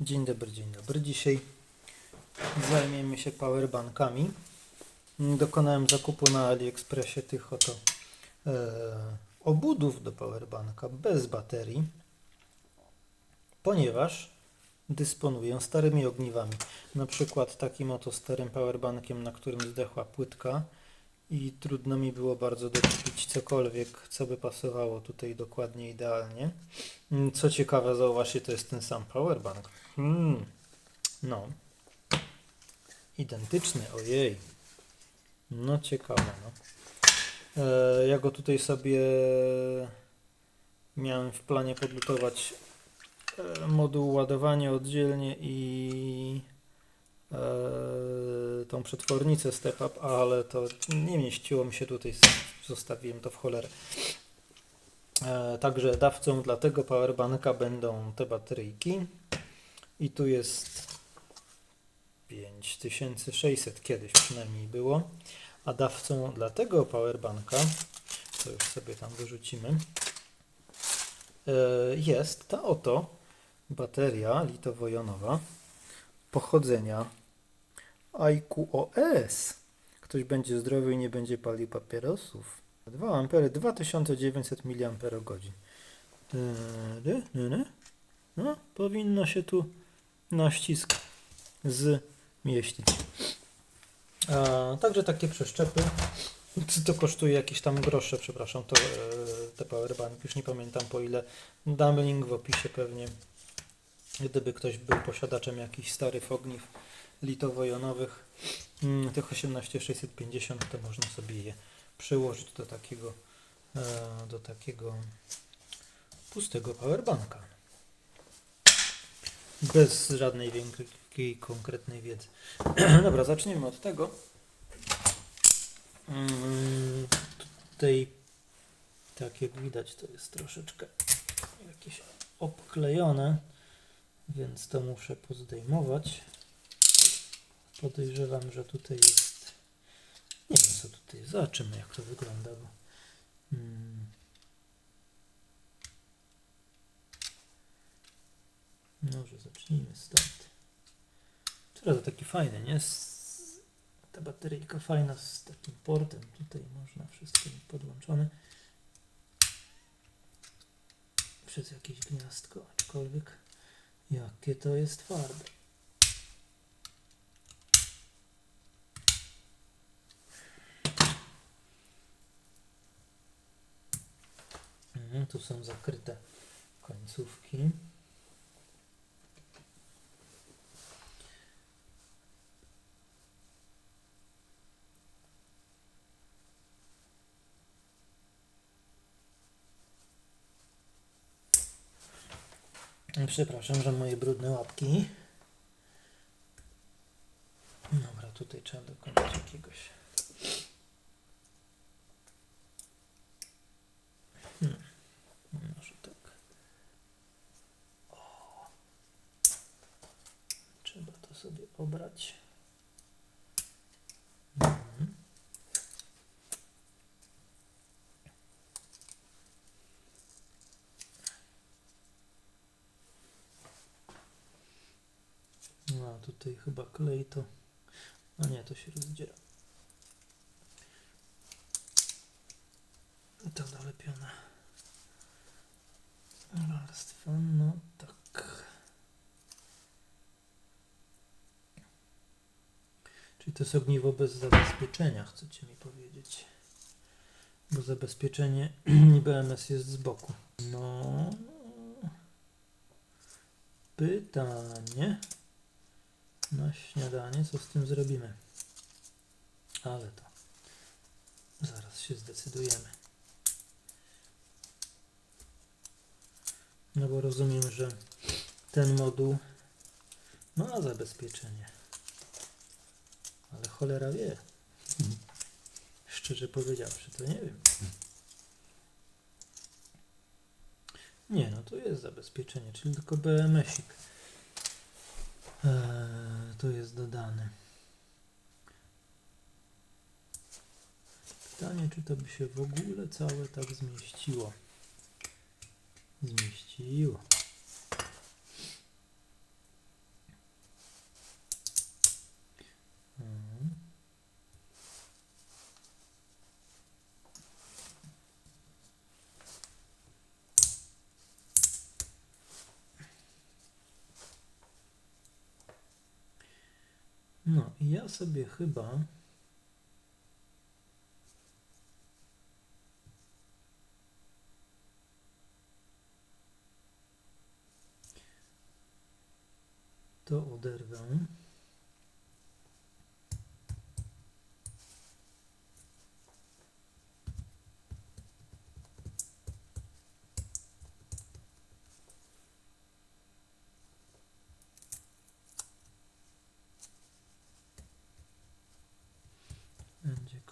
Dzień dobry, dzień dobry. Dzisiaj zajmiemy się powerbankami. Dokonałem zakupu na AliExpressie tych oto e, obudów do powerbanka bez baterii, ponieważ dysponuję starymi ogniwami. Na przykład takim oto starym powerbankiem, na którym zdechła płytka i trudno mi było bardzo doczepić cokolwiek, co by pasowało tutaj dokładnie idealnie. Mm, Co ciekawe, zauważcie, to jest ten sam powerbank. Hmm. No. Identyczny, ojej. No ciekawe, no. E, ja go tutaj sobie miałem w planie podlutować e, moduł ładowania oddzielnie i tą przetwornicę Step Up, ale to nie mieściło mi się tutaj, zostawiłem to w cholerę. E, Także dawcą dla tego powerbanka będą te bateryjki. I tu jest 5600 kiedyś przynajmniej było. A dawcą dla tego powerbanka, to już sobie tam wyrzucimy, e, jest ta oto bateria litowo-jonowa pochodzenia IQOS. Ktoś będzie zdrowy i nie będzie palił papierosów. 2 ampery, 2900 mAh. No, powinno się tu na ścisk zmieścić. A, także takie przeszczepy. To kosztuje jakieś tam grosze, przepraszam, to e, te powerbank, już nie pamiętam po ile. Dam link w opisie pewnie. Gdyby ktoś był posiadaczem jakichś starych ogniw litowo-jonowych, mm, tych 18650, to można sobie je przyłożyć do takiego, e, do takiego pustego powerbanka. Bez żadnej większej konkretnej wiedzy. Dobra, zaczniemy od tego. Mm, Tutaj, tak jak widać, to jest troszeczkę jakieś obklejone, więc to muszę pozdejmować. Podejrzewam, że tutaj jest. Nie wiem, co tutaj jest. Zobaczymy, jak to wygląda. Bo... Mm. Może zacznijmy stąd. Teraz taki fajny, nie? Ta bateryjka fajna z takim portem. Tutaj można wszystko podłączone. Przez jakieś gniazdko, aczkolwiek jakie to jest twarde. Mhm, tu są zakryte końcówki. Przepraszam, że moje brudne łapki. Dobra, tutaj trzeba dokonać jakiegoś. Hmm. Może tak. O. Trzeba to sobie obrać. Mhm. No, a tutaj chyba klej to. A nie, to się rozdziela. To dolepiona warstwa, no tak. Czyli to jest ogniwo bez zabezpieczenia, chcecie mi powiedzieć. Bo zabezpieczenie BMS jest z boku. No. Pytanie na śniadanie, co z tym zrobimy. Ale to zaraz się zdecydujemy. No bo rozumiem, że ten moduł ma zabezpieczenie. Ale cholera wie. Szczerze powiedziawszy, to nie wiem. Nie, no to jest zabezpieczenie, czyli tylko BMS-ik. To jest dodane. Pytanie, czy to by się w ogóle całe tak zmieściło. Zmieściło. I ja sobie chyba.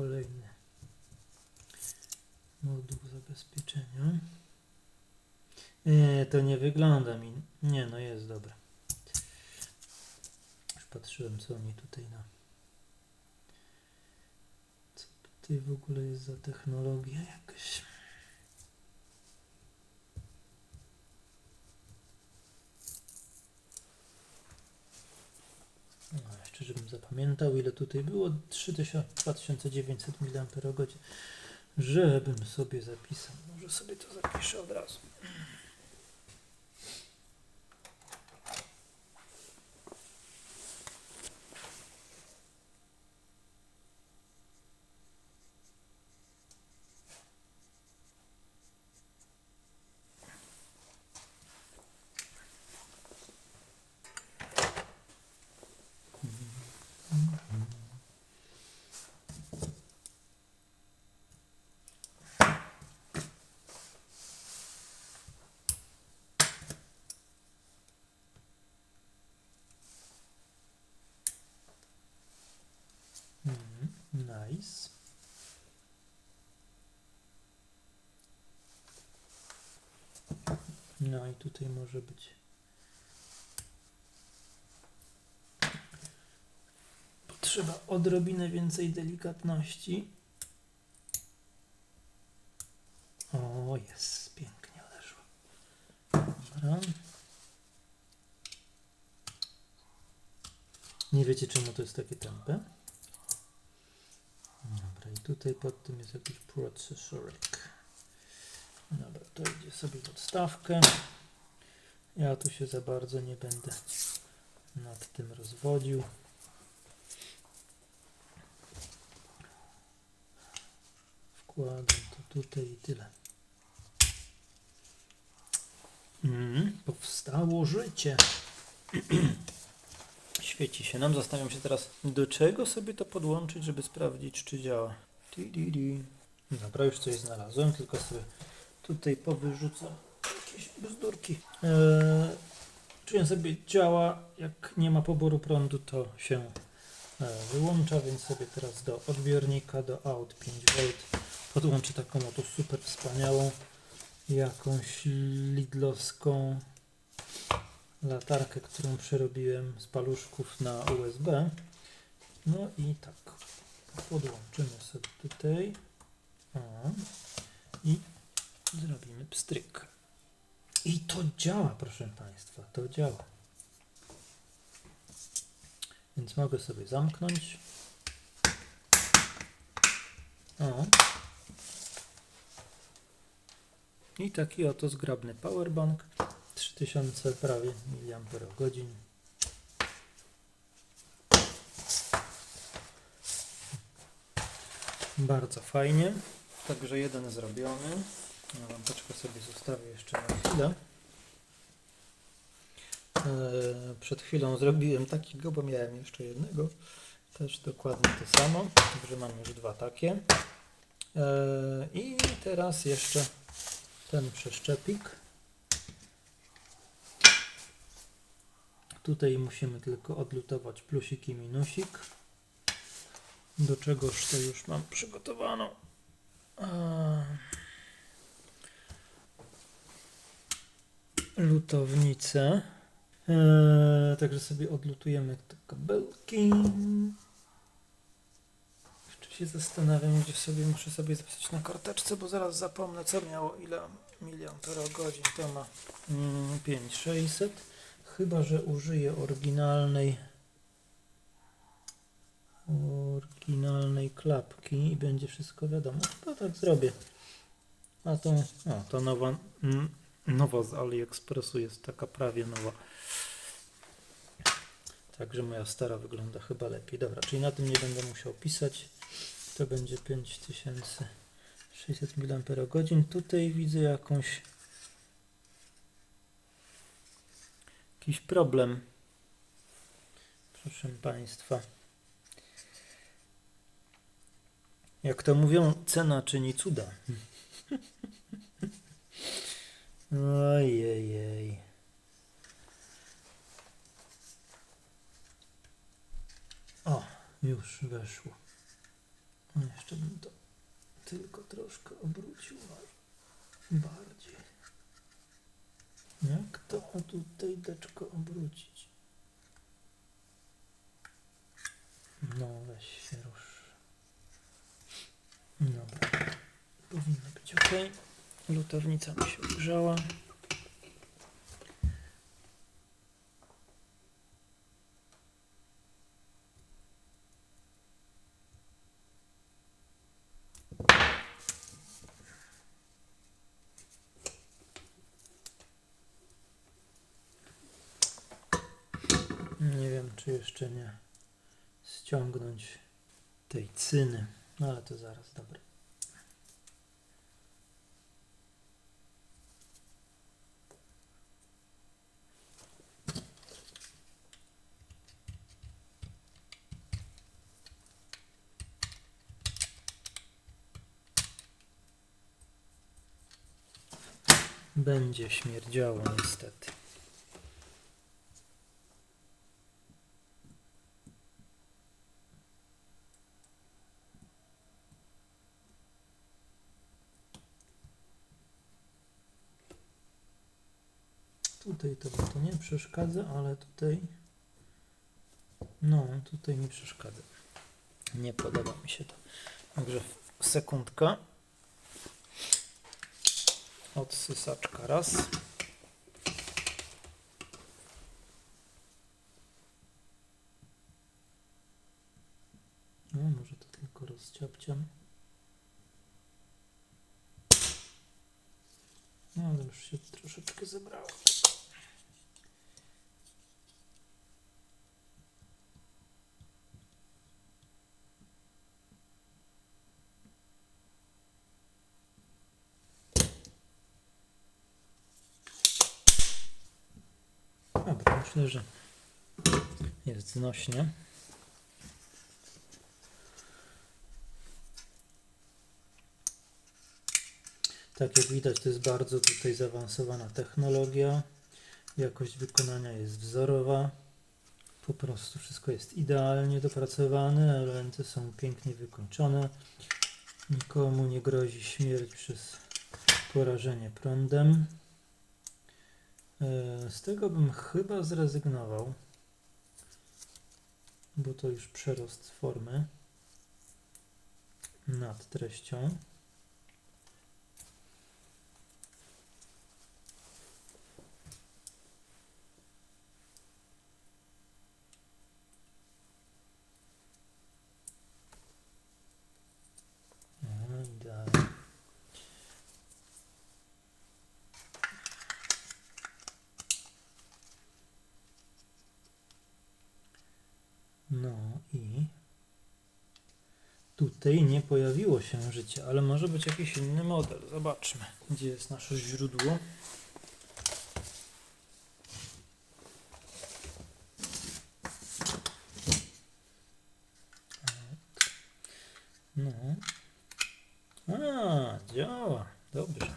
Kolejny moduł zabezpieczenia. Nie, to nie wygląda mi. Nie, no jest dobre. Już patrzyłem, co oni tutaj na. Co tutaj w ogóle jest za technologia jakaś. No, jeszcze żebym zapamiętał, ile tutaj było. 3000 2900 mAh. Żebym sobie zapisał. Może sobie to zapiszę od razu. Mhm, Nice. No i tutaj może być. Potrzeba odrobinę więcej delikatności. O, jest, pięknie odeszło. Dobra. Nie wiecie czemu to jest takie tępe? Tutaj pod tym jest jakiś procesorek. Dobra, to idzie sobie w odstawkę. Ja tu się za bardzo nie będę nad tym rozwodził. Wkładam to tutaj i tyle. Mm, powstało życie. Świeci się nam. Zastanawiam się teraz, do czego sobie to podłączyć, żeby sprawdzić, czy działa. Dobra, już coś znalazłem, tylko sobie tutaj powyrzucam jakieś bzdurki. Eee, czuję sobie działa, jak nie ma poboru prądu, to się e, wyłącza, więc sobie teraz do odbiornika, do out 5V podłączę taką oto super wspaniałą jakąś lidlowską latarkę, którą przerobiłem z paluszków na USB. No i tak, podłączymy sobie tutaj i zrobimy pstryk. I to działa, proszę Państwa, to działa. Więc mogę sobie zamknąć. O. I taki oto zgrabny powerbank. 3000 prawie miliamperów Bardzo fajnie. Także jeden zrobiony. Ja lampeczkę sobie zostawię jeszcze na chwilę. Eee, przed chwilą zrobiłem takiego, bo miałem jeszcze jednego. Też dokładnie to samo. Także mam już dwa takie. Eee, I teraz jeszcze ten przeszczepik. Tutaj musimy tylko odlutować plusik i minusik. Do czegoż to już mam przygotowaną. Eee, Lutownicę. Eee, także sobie odlutujemy te kabelki. Jeszcze się zastanawiam, gdzie sobie muszę sobie zapisać na karteczce, bo zaraz zapomnę, co miało, ile miliamperogodzin to ma. Mm, 5600. Chyba, że użyję oryginalnej oryginalnej klapki i będzie wszystko wiadomo. To tak zrobię. A to, o, to nowa, nowa z AliExpressu jest taka prawie nowa. Także moja stara wygląda chyba lepiej. Dobra, czyli na tym nie będę musiał pisać. To będzie 5600 mAh. Tutaj widzę jakąś jakiś problem. Proszę Państwa. Jak to mówią, cena czyni cuda. Ojej. O, już weszło. Jeszcze bym to tylko troszkę obrócił bardziej. Jak to tutaj deczko obrócić? No weź się rusz. Dobra. Powinno być ok. Lutownica mi się ogrzała. Nie wiem, czy jeszcze nie ściągnąć tej cyny. No ale to zaraz, dobra. Będzie śmierdziało niestety. Tutaj to, to nie przeszkadza, ale tutaj. No, tutaj mi przeszkadza. Nie podoba mi się to. Także sekundka. Odsysaczka raz. No, może to tylko rozciapciam. No, ale już się troszeczkę zebrało. Dobra, myślę, że jest znośnie. Tak jak widać, to jest bardzo tutaj zaawansowana technologia. Jakość wykonania jest wzorowa. Po prostu wszystko jest idealnie dopracowane, elementy są pięknie wykończone. Nikomu nie grozi śmierć przez porażenie prądem. E, Z tego bym chyba zrezygnował, bo to już przerost formy nad treścią. No, idealnie. No i tutaj nie pojawiło się życie, ale może być jakiś inny model. Zobaczmy, gdzie jest nasze źródło. No. A, działa. Dobrze.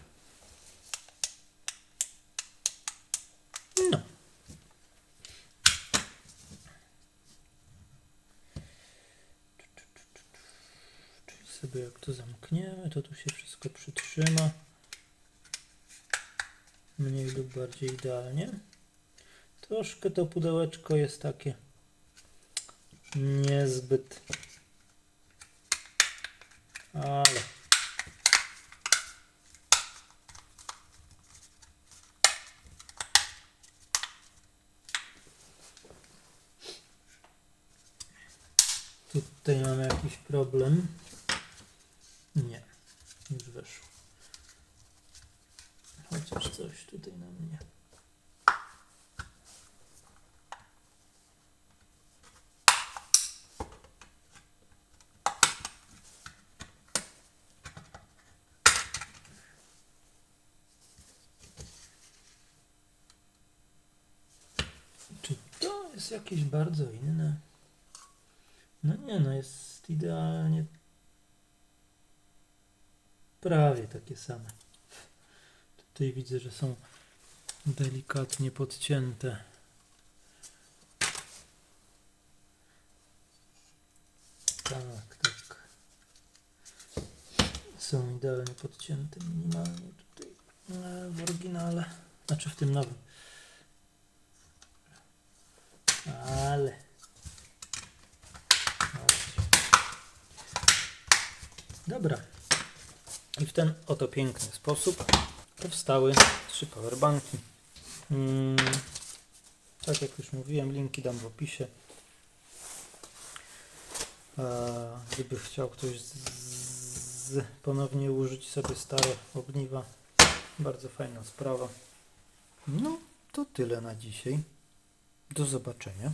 No. Czyli sobie jak to zamkniemy, to tu się wszystko przytrzyma. Mniej lub bardziej idealnie. Troszkę to pudełeczko jest takie niezbyt. Ale tutaj mamy jakiś problem. Nie, już weszło. Chociaż coś tutaj na mnie. Jest jakieś bardzo inne. No nie, no jest idealnie prawie takie same. Tutaj widzę, że są delikatnie podcięte. Tak, tak. Są idealnie podcięte minimalnie tutaj e, w oryginale. Znaczy w tym nowym. Ale. Dobra. I w ten oto piękny sposób powstały trzy powerbanki. Mm, tak jak już mówiłem, linki dam w opisie. Gdyby chciał ktoś z, z, ponownie użyć sobie stare ogniwa, bardzo fajna sprawa. No, to tyle na dzisiaj. Do zobaczenia.